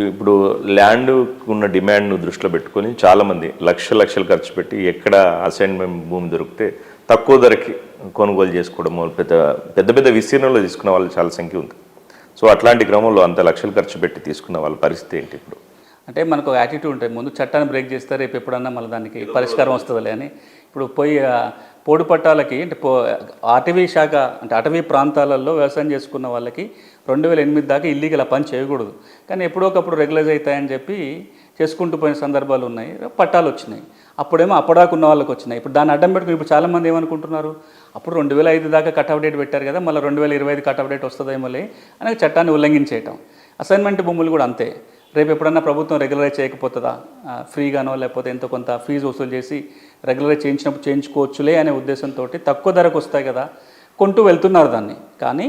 ఇప్పుడు ల్యాండ్ ఉన్న డిమాండ్ను దృష్టిలో పెట్టుకొని చాలామంది లక్ష లక్షలు ఖర్చు పెట్టి ఎక్కడ అసైన్మెంట్ భూమి దొరికితే తక్కువ ధరకి కొనుగోలు చేసుకోవడం పెద్ద పెద్ద పెద్ద విస్తీర్ణంలో తీసుకున్న వాళ్ళు చాలా సంఖ్య ఉంది. సో అట్లాంటి క్రమంలో అంత లక్షలు ఖర్చు పెట్టి తీసుకున్న వాళ్ళ పరిస్థితి ఏంటి ఇప్పుడు? అంటే మనకు యాటిట్యూడ్ ఉంటుంది. ముందు చట్టాన్ని బ్రేక్ చేస్తే రేపు ఎప్పుడన్నా మళ్ళీ దానికి పరిష్కారం వస్తుందిలే అని. ఇప్పుడు పోయి పోడు పట్టాలకి అంటే పో అటవీ శాఖ అంటే అటవీ ప్రాంతాలలో వ్యవసాయం చేసుకున్న వాళ్ళకి రెండు వేల ఎనిమిది దాకా ఇల్లీగల్ పని చేయకూడదు. కానీ ఎప్పుడో ఒకప్పుడు రెగ్యులైజ్ అవుతాయని చెప్పి చేసుకుంటూ పోయిన సందర్భాలు ఉన్నాయి. పట్టాలు వచ్చినాయి. అప్పుడేమో అప్పడాకు ఉన్న వాళ్ళకి వచ్చినాయి. ఇప్పుడు దాన్ని అడ్డం పెట్టుకుని ఇప్పుడు చాలామంది ఏమనుకుంటున్నారు? అప్పుడు రెండు వేల ఐదు దాకా కట్ డేట్ పెట్టారు కదా మళ్ళీ రెండు వేల ఇరవై ఐదు కట్ డేట్ వస్తుందేమోలే అని చట్టాన్ని ఉల్లంఘించేయటం. అసైన్మెంట్ భూములు కూడా అంతే. రేపు ఎప్పుడన్నా ప్రభుత్వం రెగ్యులరైజ్ చేయకపోతుందా? ఫ్రీగానో లేకపోతే ఎంతో కొంత ఫీజు వసూలు చేసి రెగ్యులరైజ్ చేయించినప్పుడు చేయించుకోవచ్చులే అనే ఉద్దేశంతో తక్కువ ధరకు వస్తాయి కదా కొంటూ వెళ్తున్నారు దాన్ని. కానీ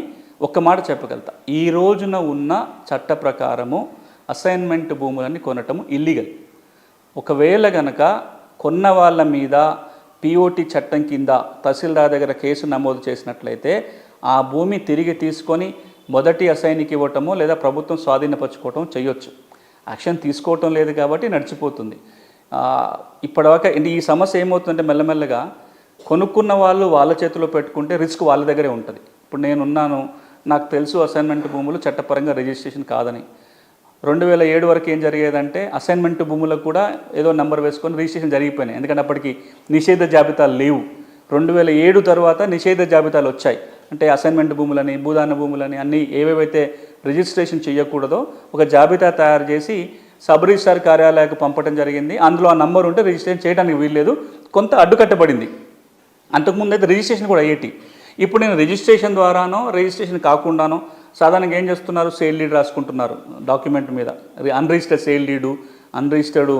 ఒక్క మాట చెప్పగలుగుతా. ఈ రోజున ఉన్న చట్ట ప్రకారము అసైన్మెంట్ భూములని కొనటం ఇల్లీగల్ ఒకవేళ గనక కొన్న వాళ్ళ మీద పిఓటి చట్టం కింద తహసీల్దార్ దగ్గర కేసు నమోదు చేసినట్లయితే ఆ భూమి తిరిగి తీసుకొని మొదటి అసైన్కి ఇవ్వటము లేదా ప్రభుత్వం స్వాధీనపరచుకోవటం చేయొచ్చు. యాక్షన్ తీసుకోవటం లేదు కాబట్టి నడిచిపోతుంది. ఆ, ఇప్పటిదాకా ఈ సమస్య ఏమవుతుందంటే మెల్లమెల్లగా కొనుక్కున్న వాళ్ళు వాళ్ళ చేతిలో పెట్టుకుంటే రిస్క్ వాళ్ళ దగ్గరే ఉంటుంది. ఇప్పుడు నేనున్నాను నాకు తెలుసు అసైన్మెంట్ భూములు చట్టపరంగా రిజిస్ట్రేషన్ కాదని. రెండు వేల ఏడు వరకు ఏం జరిగేదంటే అసైన్మెంట్ భూములకు కూడా ఏదో నెంబర్ వేసుకొని రిజిస్ట్రేషన్ జరిగిపోయినాయి. ఎందుకంటే అప్పటికి నిషేధ జాబితాలు లేవు. రెండు వేల ఏడు తర్వాత నిషేధ జాబితాలు వచ్చాయి. అంటే అసైన్మెంట్ భూములని భూదాన భూములని అన్నీ ఏవేవైతే రిజిస్ట్రేషన్ చేయకూడదో ఒక జాబితా తయారు చేసి సబ్ రిజిస్టార్ కార్యాలయాలకు పంపడం జరిగింది. అందులో ఆ నంబర్ ఉంటే రిజిస్ట్రేషన్ చేయడానికి వీల్లేదు. కొంత అడ్డుకట్టబడింది. అంతకుముందు అయితే రిజిస్ట్రేషన్ కూడా ఏటి ఇప్పుడు నేను రిజిస్ట్రేషన్ ద్వారానో రిజిస్ట్రేషన్ కాకుండానో సాధారణంగా ఏం చేస్తున్నారు? సేల్ లీడ్ రాసుకుంటున్నారు డాక్యుమెంట్ మీద. Unregistered sale deed unregistered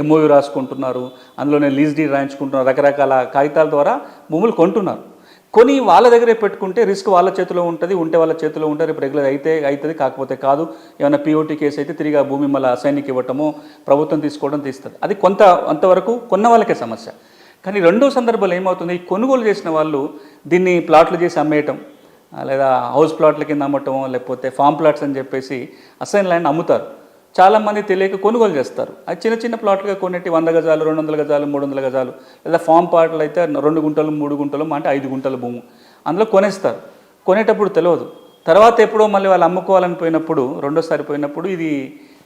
MOU రాసుకుంటున్నారు. అందులోనే లీజ్ డీడ్ రాయించుకుంటున్నారు. రకరకాల కాగితాల ద్వారా భూములు కొంటున్నారు. కొని వాళ్ళ దగ్గరే పెట్టుకుంటే రిస్క్ వాళ్ళ చేతిలో ఉంటుంది ఉంటే వాళ్ళ చేతిలో ఉంటుంది రేపు రెగ్యులర్ అయితే అవుతుంది కాకపోతే కాదు. ఏమైనా పిఓటీ కేసు అయితే తిరిగి ఆ భూమి మళ్ళీ అసైన్కి ఇవ్వటము ప్రభుత్వం తీసుకోవడం తీస్తుంది. అది కొంత అంతవరకు కొన్న వాళ్ళకే సమస్య. కానీ రెండో సందర్భాలు ఏమవుతుంది? కొనుగోలు చేసిన వాళ్ళు దీన్ని ప్లాట్లు చేసి అమ్మేయటం లేదా హౌస్ ప్లాట్ల కింద అమ్మటం లేకపోతే ఫామ్ ప్లాట్స్ అని చెప్పేసి అసైన్ ల్యాండ్ అమ్ముతారు. చాలామంది తెలియక కొనుగోలు చేస్తారు. అది చిన్న చిన్న ప్లాట్లుగా కొనేటి వంద గజాలు రెండు వందల గజాలు మూడు వందల గజాలు లేదా ఫామ్ ప్లాట్లు అయితే రెండు గుంటలు మూడు గుంటలు అంటే ఐదు గుంటల భూము. అందులో కొనేస్తారు. కొనేటప్పుడు తెలియదు. తర్వాత ఎప్పుడో మళ్ళీ వాళ్ళు అమ్ముకోవాలని పోయినప్పుడు రెండోసారి పోయినప్పుడు ఇది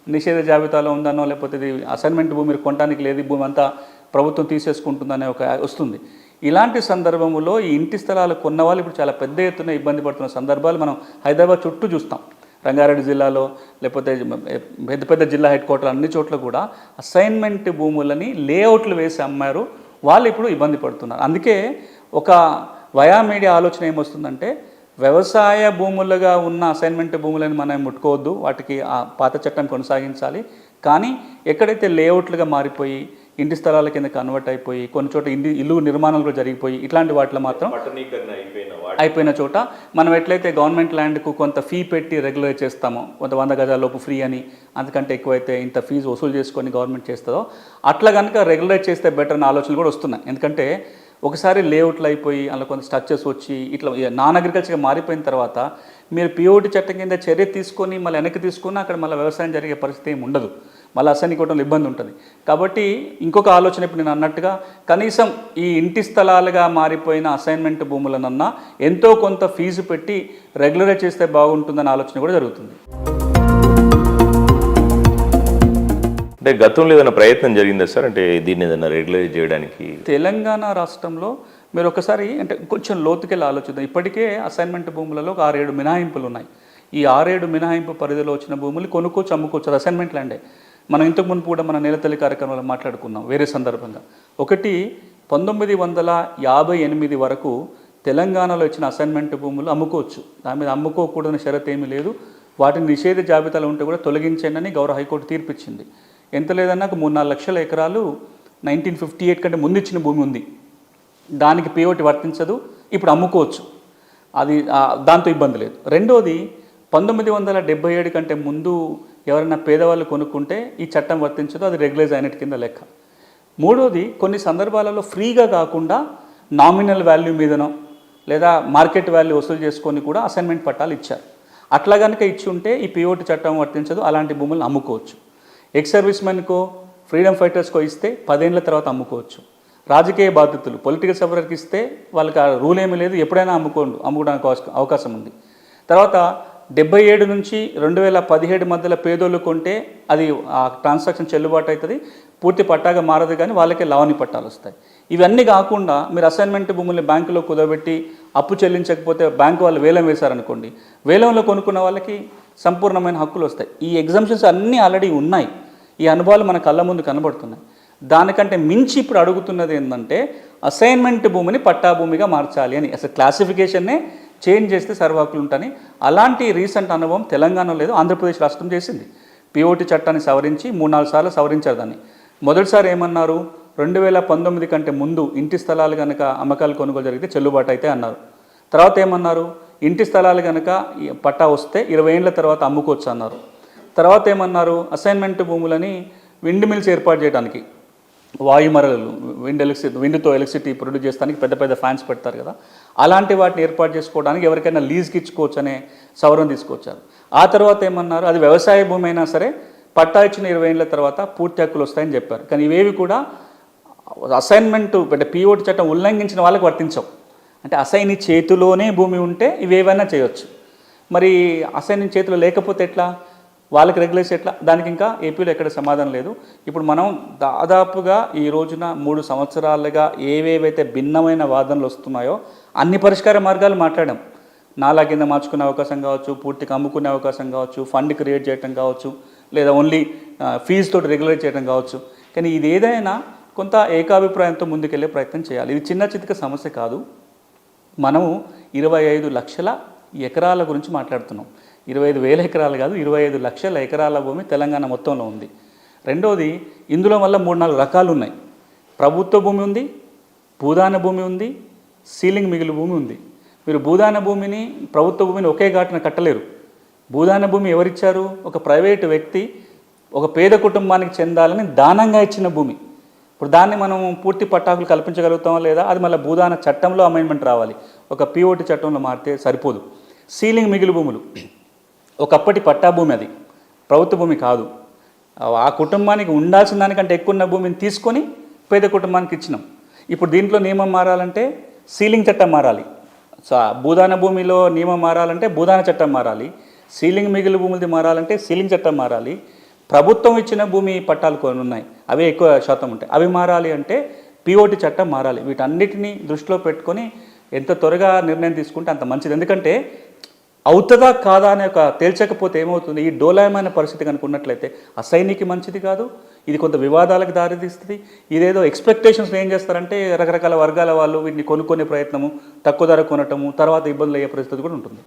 నిషేధ జాబితాలో ఉందనో లేకపోతే ఇది అసైన్మెంట్ భూమి మీరు కొనడానికి లేదు భూమి అంతా ప్రభుత్వం తీసేసుకుంటుందనే ఒక వస్తుంది. ఇలాంటి సందర్భంలో ఈ ఇంటి స్థలాలు కొన్న వాళ్ళు ఇప్పుడు చాలా పెద్ద ఎత్తున ఇబ్బంది పడుతున్న సందర్భాలు మనం హైదరాబాద్ చుట్టూ చూస్తాం. రంగారెడ్డి జిల్లాలో లేకపోతే పెద్ద పెద్ద జిల్లా హెడ్ క్వార్టర్ అన్ని చోట్ల కూడా అసైన్మెంట్ భూములని లేఅవుట్లు వేసి అమ్మారు. వాళ్ళు ఇప్పుడు ఇబ్బంది పడుతున్నారు. అందుకే ఒక వయా మీడియా ఆలోచన ఏమొస్తుందంటే వ్యవసాయ భూములుగా ఉన్న అసైన్మెంట్ భూములను మనం ముట్టుకోవద్దు. వాటికి ఆ పాత చట్టం కొనసాగించాలి. కానీ ఎక్కడైతే లేఅవుట్లుగా మారిపోయి ఇంటి స్థలాల కింద కన్వర్ట్ అయిపోయి కొన్ని చోట ఇంటి ఇల్లు నిర్మాణాలు కూడా జరిగిపోయి ఇట్లాంటి వాటిలో మాత్రం అయిపోయిన చోట మనం ఎట్లయితే గవర్నమెంట్ ల్యాండ్కు కొంత ఫీ పెట్టి రెగ్యులర్ చేస్తామో కొంత వంద గజాల లోపు ఫ్రీ అని అంతకంటే ఎక్కువైతే ఇంత ఫీజు వసూలు చేసుకొని గవర్నమెంట్ చేస్తుందో అట్లా కనుక రెగ్యులర్ చేస్తే బెటర్ అనే ఆలోచనలు కూడా వస్తున్నాయి. ఎందుకంటే ఒకసారి లేఅవుట్లు అయిపోయి అందులో కొంత స్ట్రక్చర్స్ వచ్చి ఇట్లా నాన్ అగ్రికల్చర్గా మారిపోయిన తర్వాత మీరు పిఓటి చట్టం కింద చర్య తీసుకొని మళ్ళీ వెనక్కి తీసుకుని అక్కడ మళ్ళీ వ్యవసాయం జరిగే పరిస్థితి ఏమి ఉండదు. మళ్ళీ అసలు ఇవ్వడంలో ఇబ్బంది ఉంటుంది. కాబట్టి ఇంకొక ఆలోచన ఇప్పుడు నేను అన్నట్టుగా కనీసం ఈ ఇంటి స్థలాలుగా మారిపోయిన అసైన్మెంట్ భూములనన్నా ఎంతో కొంత ఫీజు పెట్టి రెగ్యులరైజ్ చేస్తే బాగుంటుందనే ఆలోచన కూడా జరుగుతుంది. అంటే గతంలో ఏదైనా ప్రయత్నం జరిగిందా సార్? అంటే దీన్ని ఏదైనా రెగ్యులైజ్ చేయడానికి? తెలంగాణ రాష్ట్రంలో మీరు ఒకసారి అంటే కొంచెం లోతుకెళ్ళి ఆలోచిద్దాం. ఇప్పటికే అసైన్మెంట్ భూములలో ఒక ఆరేడు మినహాయింపులు ఉన్నాయి. ఈ ఆరేడు మినహాయింపు పరిధిలో వచ్చిన భూములు కొనుక్కోవచ్చు అమ్ముకోవచ్చు. అసైన్మెంట్ ల్యాండే. మనం ఇంతకు మునుపు కూడా మన నేలతల్లి కార్యక్రమంలో మాట్లాడుకున్నాం వేరే సందర్భంగా. ఒకటి పంతొమ్మిది వందల యాభై ఎనిమిది వరకు తెలంగాణలో ఇచ్చిన అసైన్మెంట్ భూములు అమ్ముకోవచ్చు. దాని మీద అమ్ముకోకూడదని షరత్ ఏమీ లేదు. వాటిని నిషేధ జాబితాలో ఉంటే కూడా తొలగించండి గౌరవ హైకోర్టు తీర్పిచ్చింది. ఎంత లేదన్నా మూడు నాలుగు లక్షల ఎకరాలు నైన్టీన్ ఫిఫ్టీ ఎయిట్ కంటే ముందు ఇచ్చిన భూమి ఉంది. దానికి పిఓటి వర్తించదు. ఇప్పుడు అమ్ముకోవచ్చు. అది దాంతో ఇబ్బంది లేదు. రెండోది పంతొమ్మిది వందల డెబ్బై ఏడు కంటే ముందు ఎవరైనా పేదవాళ్ళు కొనుక్కుంటే ఈ చట్టం వర్తించదు అది రెగ్యులైజ్ అయినట్టు కింద లెక్క. మూడోది కొన్ని సందర్భాలలో ఫ్రీగా కాకుండా నామినల్ వాల్యూ మీదనో లేదా మార్కెట్ వాల్యూ వసూలు చేసుకొని కూడా అసైన్మెంట్ పట్టాలు ఇచ్చారు. అట్లా కనుక ఇచ్చి ఉంటే ఈ పిఓటి చట్టం వర్తించదు అలాంటి భూములను అమ్ముకోవచ్చు. ఎక్స్ సర్వీస్ మెన్కో ఫ్రీడమ్ ఫైటర్స్కో ఇస్తే పదేళ్ళ తర్వాత అమ్ముకోవచ్చు. రాజకీయ బాధితులు పొలిటికల్ సఫరర్కి ఇస్తే వాళ్ళకి ఆ రూల్ ఏమీ లేదు ఎప్పుడైనా అమ్ముకోండు అమ్ముకోవడానికి అవకాశం ఉంది. తర్వాత డెబ్బై ఏడు నుంచి రెండు వేల పదిహేడు మధ్యలో పేదోళ్ళు కొంటే అది ఆ ట్రాన్సాక్షన్ చెల్లుబాటు అవుతుంది పూర్తి పట్టాగా మారదు కానీ వాళ్ళకే లావణి పట్టాలు వస్తాయి. ఇవన్నీ కాకుండా మీరు అసైన్మెంట్ భూముల్ని బ్యాంకులో కుదబెట్టి అప్పు చెల్లించకపోతే బ్యాంకు వాళ్ళు వేలం వేశారనుకోండి వేలంలో కొనుక్కున్న వాళ్ళకి సంపూర్ణమైన హక్కులు వస్తాయి. ఈ ఎగ్జామ్షన్స్ అన్నీ ఆల్రెడీ ఉన్నాయి. ఈ అనుభవాలు మన కళ్ళ ముందు కనబడుతున్నాయి. దానికంటే మించి ఇప్పుడు అడుగుతున్నది ఏంటంటే అసైన్మెంట్ భూమిని పట్టా భూమిగా మార్చాలి అని. అసలు క్లాసిఫికేషన్నే చేంజ్ చేస్తే సర్వాకులు ఉంటాయని. అలాంటి రీసెంట్ అనుభవం తెలంగాణలో లేదు ఆంధ్రప్రదేశ్ రాష్ట్రం చేసింది. పిఓటి చట్టాన్ని సవరించి మూడు నాలుగు సార్లు సవరించారు దాన్ని. మొదటిసారి ఏమన్నారు? రెండు వేల పంతొమ్మిది కంటే ముందు ఇంటి స్థలాలు కనుక అమ్మకాలు కొనుగోలు జరిగితే చెల్లుబాటు అయితే అన్నారు. తర్వాత ఏమన్నారు? ఇంటి స్థలాలు కనుక పట్టా వస్తే ఇరవై ఏళ్ళ తర్వాత అమ్ముకోవచ్చు అన్నారు. తర్వాత ఏమన్నారు? అసైన్మెంట్ భూములని విండ్ మిల్స్ ఏర్పాటు చేయడానికి. వాయుమరలు విండ్ ఎలక్ట్రిసిటీ విండ్తో ఎలక్ట్రిసిటీ ప్రొడ్యూస్ చేస్తానికి పెద్ద పెద్ద ఫ్యాన్స్ పెడతారు కదా. అలాంటి వాటిని ఏర్పాటు చేసుకోవడానికి ఎవరికైనా లీజ్కి ఇచ్చుకోవచ్చు అనే సవరణ తీసుకొచ్చారు. ఆ తర్వాత ఏమన్నారు? అది వ్యవసాయ భూమి అయినా సరే పట్టా ఇచ్చిన ఇరవై ఏళ్ళ తర్వాత పూర్తి హక్కులు వస్తాయని చెప్పారు. కానీ ఇవేవి కూడా అసైన్మెంట్ అంటే పిఓటి చట్టం ఉల్లంఘించిన వాళ్ళకి వర్తించవు. అంటే అసైన్ చేతిలోనే భూమి ఉంటే ఇవేవైనా చేయొచ్చు. మరి అసైన్ చేతిలో లేకపోతే ఎట్లా? వాళ్ళకి రెగ్యులేషన్ ఎట్లా దానికి ఇంకా ఏపీలో ఎక్కడ సమాధానం లేదు. ఇప్పుడు మనం దాదాపుగా ఈ రోజున మూడు సంవత్సరాలుగా ఏవేవైతే భిన్నమైన వాదనలు వస్తున్నాయో అన్ని పరిష్కార మార్గాలు మాట్లాడాం. నాలా కింద మార్చుకునే అవకాశం కావచ్చు పూర్తిగా అమ్ముకునే అవకాశం కావచ్చు ఫండ్ క్రియేట్ చేయడం కావచ్చు లేదా ఓన్లీ ఫీజుతో రెగ్యులేట్ చేయడం కావచ్చు. కానీ ఇది ఏదైనా కొంత ఏకాభిప్రాయంతో ముందుకెళ్ళే ప్రయత్నం చేయాలి. ఇది చిన్న చితిక సమస్య కాదు. మనము ఇరవై ఐదు లక్షల ఎకరాల గురించి మాట్లాడుతున్నాం. ఇరవై ఐదు వేల ఎకరాలు కాదు ఇరవై ఐదు లక్షల ఎకరాల భూమి తెలంగాణ మొత్తంలో ఉంది. రెండోది ఇందులో వల్ల మూడు నాలుగు రకాలు ఉన్నాయి. ప్రభుత్వ భూమి ఉంది భూదాన భూమి ఉంది సీలింగ్ మిగిలి భూమి ఉంది. మీరు భూదాన భూమిని ప్రభుత్వ భూమిని ఒకే ఘాటున కట్టలేరు. భూదాన భూమి ఎవరిచ్చారు? ఒక ప్రైవేటు వ్యక్తి ఒక పేద కుటుంబానికి చెందాలని దానంగా ఇచ్చిన భూమి. ఇప్పుడు దాన్ని మనం పూర్తి పట్టాకులు కల్పించగలుగుతాం లేదా? అది మళ్ళీ భూదాన చట్టంలో అమెండ్మెంట్ రావాలి. ఒక పిఓటి చట్టంలో మారితే సరిపోదు. సీలింగ్ మిగిలి భూములు. ఒకప్పటి పట్టా భూమి అది. ప్రభుత్వ భూమి కాదు. ఆ కుటుంబానికి ఉండాల్సిన దానికంటే ఎక్కువ ఉన్న భూమిని తీసుకొని పేద కుటుంబానికి ఇచ్చినాం. ఇప్పుడు దీంట్లో నియమం మారాలంటే సీలింగ్ చట్టం మారాలి. సో భూదాన భూమిలో నియమం మారాలంటే భూదాన చట్టం మారాలి. సీలింగ్ మిగిలి భూములది మారాలంటే సీలింగ్ చట్టం మారాలి. ప్రభుత్వం ఇచ్చిన భూమి పట్టాలు కొన్ని ఉన్నాయి. అవి ఎక్కువ శాతం ఉంటాయి. అవి మారాలి అంటే పిఓటి చట్టం మారాలి. వీటన్నిటిని దృష్టిలో పెట్టుకొని ఎంత త్వరగా నిర్ణయం తీసుకుంటే అంత మంచిది. ఎందుకంటే అవుతుందా కాదా అనే ఒక తేల్చకపోతే ఏమవుతుంది? ఈ డోలాయమైన పరిస్థితి కనుకున్నట్లయితే అసైనికి మంచిది కాదు ఇది కొంత వివాదాలకు దారితీస్తుంది. ఇదేదో ఎక్స్పెక్టేషన్స్ ఏం చేస్తారంటే రకరకాల వర్గాల వాళ్ళు వీటిని కొనుక్కునే ప్రయత్నము తక్కువ ధర కొనటము తర్వాత ఇబ్బందులు అయ్యే పరిస్థితి కూడా ఉంటుంది.